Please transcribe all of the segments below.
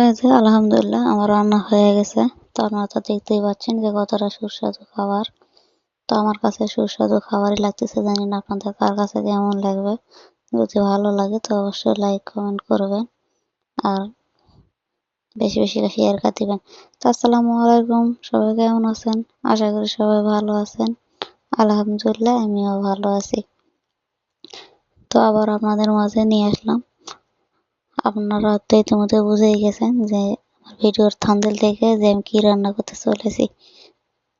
এই যে আলহামদুলিল্লাহ, আমার রান্না হয়ে গেছে। তো আপনারা তো দেখতেই পাচ্ছেন যে কতটা সুস্বাদু খাবার। তো আমার কাছে সুস্বাদু খাবারই লাগতেছে, জানি না আপনাদের কার কাছে কেমন লাগবে। যদি ভালো লাগে তো অবশ্যই লাইক কমেন্ট করবেন। আর বেশি বেশি শেয়ার করে দিবেন। তো আসসালামু আলাইকুম, সবাই কেমন আছেন? আশা করি সবাই ভালো আছেন। আলহামদুলিল্লাহ, আমিও ভালো আছি। তো আবার আপনাদের মাঝে নিয়ে আসলাম। আপনারা তো ইতিমধ্যে বুঝেই গেছেন যে আমার ভিডিওর থান্দেল থেকে যে আমি কি রান্না করতে চলেছি।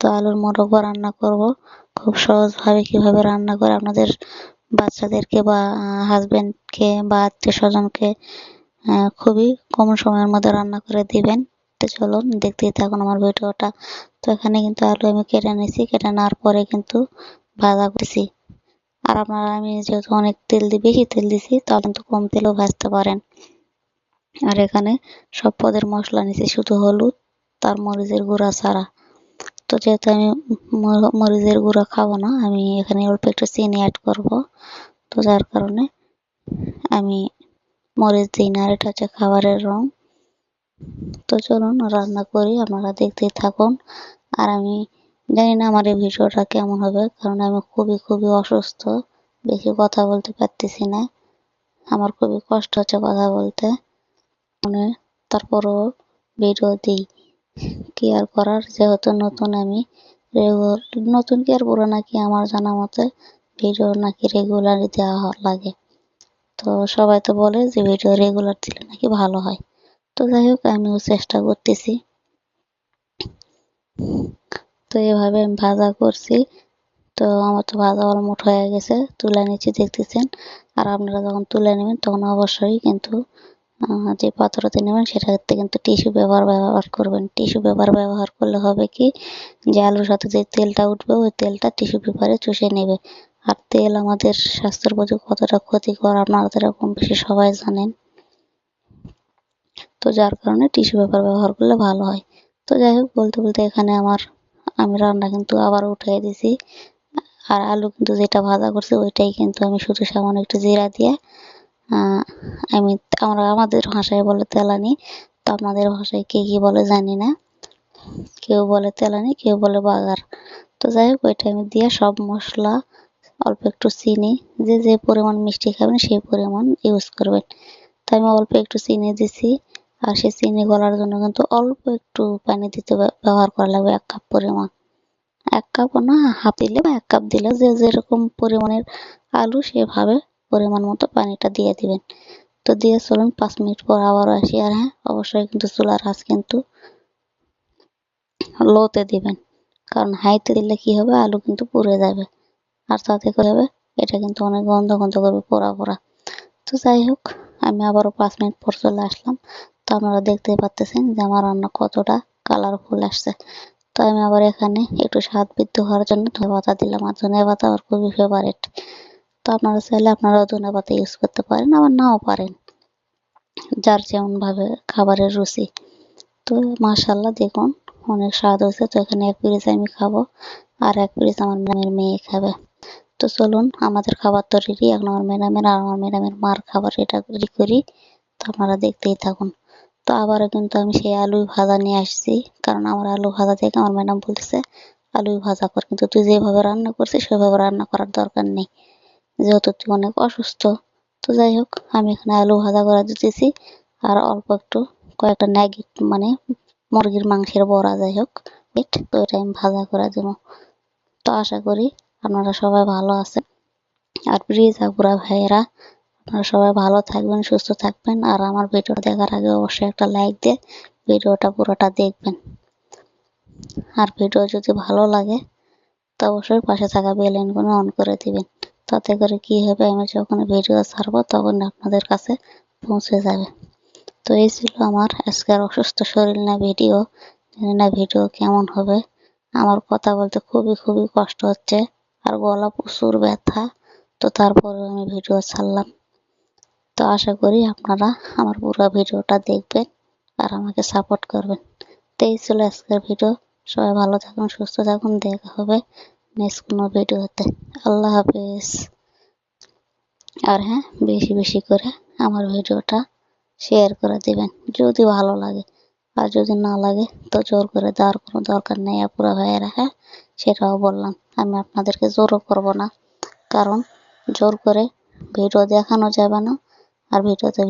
তো আলুর মোরব্বা রান্না করব। খুব সহজভাবে কীভাবে রান্না করে আপনাদের বাচ্চাদেরকে বা হাজবেন্ডকে বা আত্মীয় স্বজনকে খুবই কম সময়ের মধ্যে রান্না করে দিবেন। তো চলুন, দেখতেই থাকুন আমার ভিডিওটা। তো এখানে কিন্তু আলু আমি কেটে নিয়েছি, কেটে নেওয়ার পরে কিন্তু ভাজা করেছি। আর আপনারা, আমি যেহেতু অনেক তেল দিই বেশি তেল দিছি, তাহলে কিন্তু কম তেলেও ভাজতে পারেন। আর এখানে সব পদের মশলা নিছি, শুধু হলুদ তার মরিচের গুঁড়া ছাড়া। তো যেহেতু আমি মরিচের গুঁড়া খাব না, আমি এখানে অল্প একটু চিনি অ্যাড করব। তো যার কারণে আমি মরিচ দিই না, আর এটা হচ্ছে খাবারের রং। তো চলুন রান্না করি, আপনারা দেখতেই থাকুন। আর আমি জানি না আমার এই ভিডিওটা কেমন হবে, কারণ আমি খুবই খুবই অসুস্থ বেশি কথা বলতে পারতেছি না। আমার খুবই কষ্ট হচ্ছে কথা বলতে। মানে তারপরও ভিডিও দিই। কি আর করার? যেহেতু নতুন আমি নতুন কি আর পুরো নাকি আমার জানা মতে ভিডিও নাকি রেগুলারই দেওয়া লাগে। তো সবাই তো বলে যে ভিডিও রেগুলার দিলে নাকি ভালো হয়। তো যাই হোক, আমিও চেষ্টা করতেছি। তো এভাবে আমি ভাজা করছি। তো আমার তো ভাজা অলমোট হয়ে গেছে, তুলে নিচ্ছি, দেখতেছেন। আর আপনারা যখন তুলে নেবেন, তখন অবশ্যই কিন্তু যে পাত্রতে নেবেন সেটাতে কিন্তু টিস্যু পেপার ব্যবহার করবেন। টিস্যু পেপার ব্যবহার করলে হবে কি? যে আলুর সাথে যে তেলটা উঠবে, ওই তেলটা টিস্যু পেপারে চুষে নেবে। আর তেল আমাদের স্বাস্থ্যের প্রতি কতটা ক্ষতিকর আপনারা এরকম বেশি সবাই জানেন। তো যার কারণে টিস্যু পেপার ব্যবহার করলে ভালো হয়। তো যাই হোক, বলতে বলতে এখানে আমার, আমি রান্না কিন্তু আবার উঠিয়ে দিছি। আর আলু কিন্তু যেটা ভাজা করছি, ওইটাই কিন্তু আমি শুধু সামান্য একটু জিরা দিয়ে আমি আমরা আমাদের ভাষায় বলে তেলানি, তো আমাদের ভাষায় কে কী বলে জানি না। কেউ বলে তেলানি, কেউ বলে বাগার। তো যাই হোক ওইটা আমি দিয়ে সব মশলা, অল্প একটু চিনি, যে যে পরিমাণ মিষ্টি খাবেন সেই পরিমাণ ইউজ করবেন। তো আমি অল্প একটু চিনি দিছি, আর সেই চিনি গলার জন্য কিন্তু অল্প একটু পানি দিতে ব্যবহার করা লাগবে, এক কাপ পরিমাণ। এক কাপ না, হাফ দিলে বা এক কাপ দিলে যে যেরকম পরিমাণের আলু সেভাবে পরিমাণ মতো পানিটা দিয়ে দিবেন। তো দিয়ে চলুন, পাঁচ মিনিট পর আবার আসি। আর হ্যাঁ অবশ্যই কিন্তু চুলার আঁচ কিন্তু লোতে দিবেন। কারণ হাইতে দিলে কি হবে? আলু কিন্তু পুড়ে যাবে। আর তাতে করে হবে? এটা কিন্তু অনেক গন্ধ গন্ধ করবে, পোড়া পোড়া। তো যাই হোক, আমি আবারও পাঁচ মিনিট পর চলে আসলাম। তো আপনারা দেখতেই পাচ্তেছেন যে আমার রান্না কতটা কালারফুল আসছে। তো আমি আবার এখানে একটু স্বাদ বৃদ্ধি হওয়ার জন্য ধনে পাতা দিলাম। আর ধনে পাতা আমার খুবই ফেভারেট তো আপনারা চাইলে আপনারাও ধনে পাতা ইউজ করতে পারেন, আবার নাও পারেন। যার যেমনভাবে খাবারের রুচি। তো মাশাল্লাহ দেখুন, অনেক স্বাদ হয়েছে। তো এখানে এক পিরিচ আমি খাব, আর এক পিরিচ আমার ম্যামের মেয়ে খাবে। তো চলুন, আমাদের খাবার তো রেডি এখন আমার ম্যাডামের আর আমার ম্যাডামের মার খাবার এটা রেডি করি। তো আপনারা দেখতেই থাকুন। তো আবারও কিন্তু আমি সেই আলু ভাজা নিয়ে আসছি, কারণ আমার আলু ভাজা থেকে আমার ম্যাডাম বলতেছে আলু ভাজা কর। কিন্তু তুই যেভাবে রান্না করছিস, সেভাবে রান্না করার দরকার নেই। যেহেতু তুই অনেক অসুস্থ, তো যাই হোক, আমি এখানে আলু ভাজা করে দিতেছি। আর অল্প একটু কয়েকটা ন্যাগি মানে মুরগির মাংসের বড়া, যাই হোক তো এটা আমি ভাজা করে দেব। তো আশা করি আপনারা সবাই ভালো আছেন। আর প্লিজ আপুরা, ভাইয়েরা, আপনারা সবাই ভালো থাকবেন, সুস্থ থাকবেন। আর আমার ভিডিওটা দেখার আগে অবশ্যই একটা লাইক দিয়ে ভিডিওটা পুরোটা দেখবেন। আর ভিডিও যদি ভালো লাগে, তো অবশ্যই পাশে থাকা বেল আইকনে অন করে দিবেন। তাতে করে কি হবে, আমি যখন ভিডিও ছাড়বো তখন আপনাদের কাছে পৌঁছে যাবে। তো এই ছিল আমার আজকের অসুস্থ শরীর না ভিডিও জানি না ভিডিও কেমন হবে। আমার কথা বলতে খুবই খুবই কষ্ট হচ্ছে আর গলা প্রচুর ব্যথা। তো তারপরে আমি ভিডিও ছাড়লাম। তো আশা করি আপনারা আমার পুরো ভিডিওটা দেখবেন আর আমাকে সাপোর্ট করবেন। তো এই ছিল আজকের ভিডিও সবাই ভালো থাকুন, সুস্থ থাকুন, দেখা হবে। নেক্সট কোনো ভিডিওতে আল্লাহ হাফিজ। আর হ্যাঁ বেশি বেশি করে আমার ভিডিওটা শেয়ার করে দিবেন, যদি ভালো লাগে। আর যদি না লাগে, তো জোর করে দেওয়ার কোনো দরকার নেই আপুরা ভাইয়েরা হ্যাঁ? সেটাও বললাম, আমি আপনাদেরকে জোরও করব না। কারণ জোর করে ভিডিও দেখানো যাবে না, আর ভিডিওতে